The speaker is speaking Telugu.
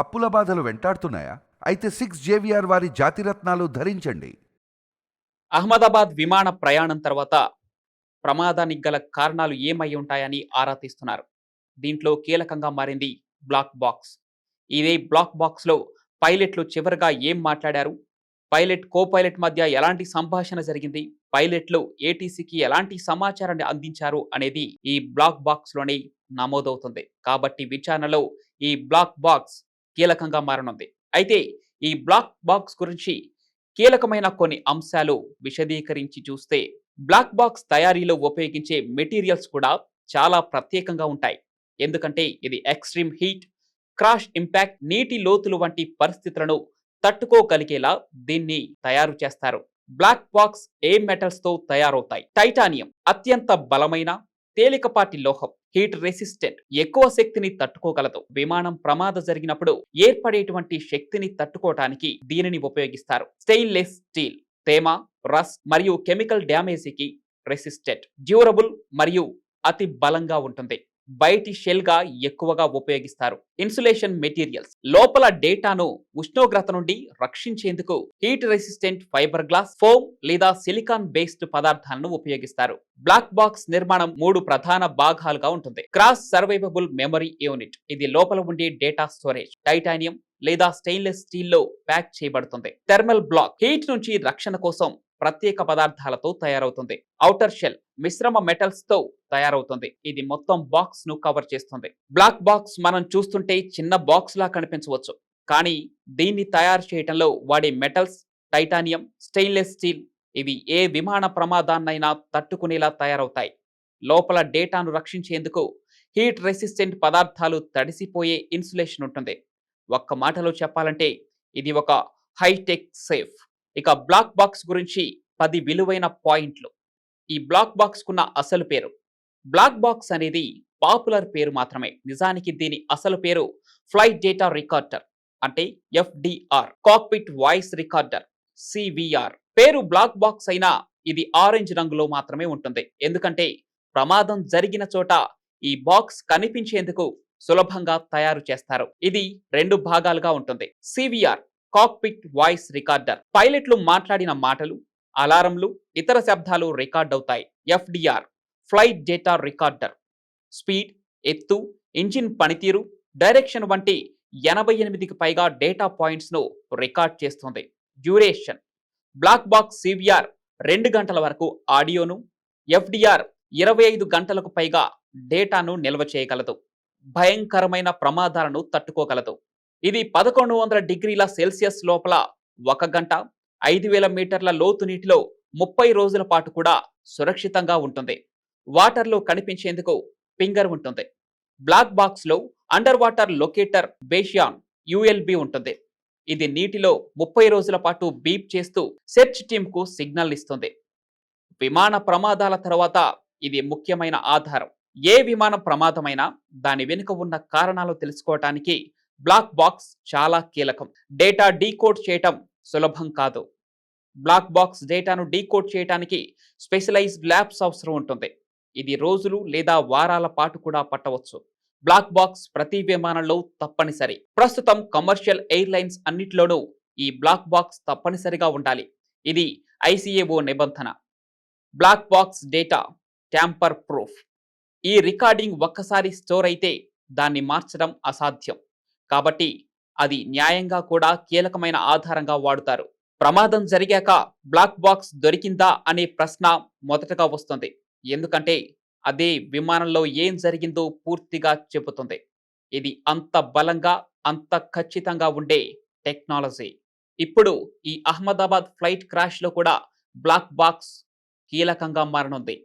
అప్పుల బాధలు వెంటాడుతున్నాయా? అయితే సిక్స్ జేవిఆర్ వారి జాతిరత్నాలు ధరించండి. అహ్మదాబాద్ విమాన ప్రయాణం తర్వాత ప్రమాదానికి గల కారణాలు ఏమై ఉంటాయని ఆరా తీస్తున్నారు. దీంట్లో కీలకంగా మారింది బ్లాక్ బాక్స్. ఇదే బ్లాక్ బాక్స్లో పైలట్లు చివరిగా ఏం మాట్లాడారు? పైలట్ కో పైలట్ మధ్య ఎలాంటి సంభాషణ జరిగింది? పైలట్లు ఏటీసీకి ఎలాంటి సమాచారాన్ని అందించారు అనేది ఈ బ్లాక్ బాక్స్లోనే నమోదవుతుంది. కాబట్టి విచారణలో ఈ బ్లాక్ బాక్స్ కీలకంగా మారనుంది. అయితే ఈ బ్లాక్ బాక్స్ గురించి కీలకమైన కొన్ని అంశాలు విశదీకరించి చూస్తే బ్లాక్ బాక్స్ తయారీలో ఉపయోగించే మెటీరియల్స్ కూడా చాలా ప్రత్యేకంగా ఉంటాయి. ఎందుకంటే ఇది ఎక్స్ట్రీమ్ హీట్ క్రాష్ ఇంపాక్ట్ నీటి లోతులు వంటి పరిస్థితులను తట్టుకోగలిగేలా దీన్ని తయారు చేస్తారు. బ్లాక్ బాక్స్ ఏ మెటల్స్తో తయారవుతాయి? టైటానియం అత్యంత బలమైన తేలికపాటి లోహం హీట్ రెసిస్టెంట్ ఎక్కువ శక్తిని తట్టుకోగలదు. విమానం ప్రమాదం జరిగినప్పుడు ఏర్పడేటువంటి శక్తిని తట్టుకోవటానికి దీనిని ఉపయోగిస్తారు. స్టెయిన్లెస్ స్టీల్ తేమ రస్ మరియు కెమికల్ డ్యామేజీకి రెసిస్టెంట్ డ్యూరబుల్ మరియు అతి బలంగా ఉంటుంది. బయటి షెల్గా ఎక్కువగా ఉపయోగిస్తారు. Insulation materials. లోపల డేటాను ఉష్ణోగ్రత నుండి రక్షించేందుకు heat resistant fibre glass foam లేదా సిలికాన్ బేస్డ్ పదార్థాలను ఉపయోగిస్తారు. బ్లాక్ బాక్స్ నిర్మాణం మూడు ప్రధాన భాగాలుగా ఉంటుంది. Crash survivable memory unit. ఇది లోపల ఉండే డేటా స్టోరేజ్. టైటానియం లేదా స్టెయిన్లెస్ స్టీల్లో ప్యాక్ చేయబడుతుంది. Thermal block. హీట్ నుంచి రక్షణ కోసం ప్రత్యేక పదార్థాలతో తయారవుతుంది. ఔటర్ షెల్ మిశ్రమ మెటల్స్తో తయారవుతుంది. ఇది మొత్తం బాక్స్ను కవర్ చేస్తుంది. బ్లాక్ బాక్స్ మనం చూస్తుంటే చిన్న బాక్స్ లా కనిపించవచ్చు. కానీ దీన్ని తయారు చేయటంలో వాడే మెటల్స్ టైటానియం స్టెయిన్లెస్ స్టీల్ ఇవి ఏ విమాన ప్రమాదాన్నైనా తట్టుకునేలా తయారవుతాయి. లోపల డేటాను రక్షించేందుకు హీట్ రెసిస్టెంట్ పదార్థాలు తడిసిపోయే ఇన్సులేషన్ ఉంటుంది. ఒక్క మాటలో చెప్పాలంటే ఇది ఒక హైటెక్ సేఫ్. ఇక బ్లాక్ బాక్స్ గురించి పది విలువైన పాయింట్లు. ఈ బ్లాక్ బాక్స్కున్న అసలు పేరు. బ్లాక్ బాక్స్ అనేది పాపులర్ పేరు మాత్రమే. నిజానికి దీని అసలు పేరు ఫ్లైట్ డేటా రికార్డర్ అంటే FDR cockpit voice recorder CVR. పేరు బ్లాక్ బాక్స్ అయినా ఇది ఆరెంజ్ రంగులో మాత్రమే ఉంటుంది. ఎందుకంటే ప్రమాదం జరిగిన చోట ఈ బాక్స్ కనిపించేందుకు సులభంగా తయారు చేస్తారు. ఇది రెండు భాగాలుగా ఉంటుంది. సివిఆర్ కాక్పిట్ వాయిస్ రికార్డర్ పైలట్లు మాట్లాడిన మాటలు అలారంలు ఇతర శబ్దాలు రికార్డ్ అవుతాయి. FDR flight data recorder speed ఎత్తు ఇంజిన్ పనితీరు డైరెక్షన్ వంటి ఎనభై ఎనిమిదికి పైగా డేటా పాయింట్స్ను రికార్డ్ చేస్తుంది. డ్యూరేషన్ బ్లాక్ బాక్స్ సివిఆర్ రెండు గంటల వరకు ఆడియోను ఎఫ్డిఆర్ ఇరవై ఐదు గంటలకు పైగా డేటాను నిల్వ చేయగలదు. భయంకరమైన ప్రమాదాలను తట్టుకోగలదు. ఇది పదకొండు వందల డిగ్రీల సెల్సియస్ లోపల ఒక గంట ఐదు వేల మీటర్ల లోతు నీటిలో ముప్పై రోజుల పాటు కూడా సురక్షితంగా ఉంటుంది. వాటర్లో కనిపించేందుకు ఫింగర్ ఉంటుంది. బ్లాక్ బాక్స్లో under water locator beacon ULB ఉంటుంది. ఇది నీటిలో ముప్పై రోజుల పాటు బీప్ చేస్తూ సెర్చ్ టీంకు సిగ్నల్ ఇస్తుంది. విమాన ప్రమాదాల తర్వాత ఇది ముఖ్యమైన ఆధారం. ఏ విమాన ప్రమాదమైనా దాని వెనుక ఉన్న కారణాలు తెలుసుకోవటానికి బ్లాక్ బాక్స్ చాలా కీలకం. డేటా డీకోడ్ చేయటం సులభం కాదు. బ్లాక్ బాక్స్ డేటాను డీకోడ్ చేయటానికి స్పెషలైజ్డ్ ల్యాబ్స్ అవసరం ఉంటుంది. ఇది రోజులు లేదా వారాల పాటు కూడా పట్టవచ్చు. బ్లాక్ బాక్స్ ప్రతి విమానంలో తప్పనిసరి. ప్రస్తుతం కమర్షియల్ ఎయిర్లైన్స్ అన్నిట్లోనూ ఈ బ్లాక్ బాక్స్ తప్పనిసరిగా ఉండాలి. ఇది ఐసిఏఓ నిబంధన. Black box data tamper proof ఈ రికార్డింగ్ ఒక్కసారి స్టోర్ అయితే దాన్ని మార్చడం అసాధ్యం. కాబట్టి అది న్యాయంగా కూడా కీలకమైన ఆధారంగా వాడుతారు. ప్రమాదం జరిగాక బ్లాక్ బాక్స్ దొరికిందా అనే ప్రశ్న మొదటగా వస్తుంది. ఎందుకంటే అదే విమానంలో ఏం జరిగిందో పూర్తిగా చెబుతుంది. ఇది అంత బలంగా అంత ఖచ్చితంగా ఉండే టెక్నాలజీ. ఇప్పుడు ఈ అహ్మదాబాద్ ఫ్లైట్ క్రాష్లో కూడా బ్లాక్ బాక్స్ కీలకంగా మారనుంది.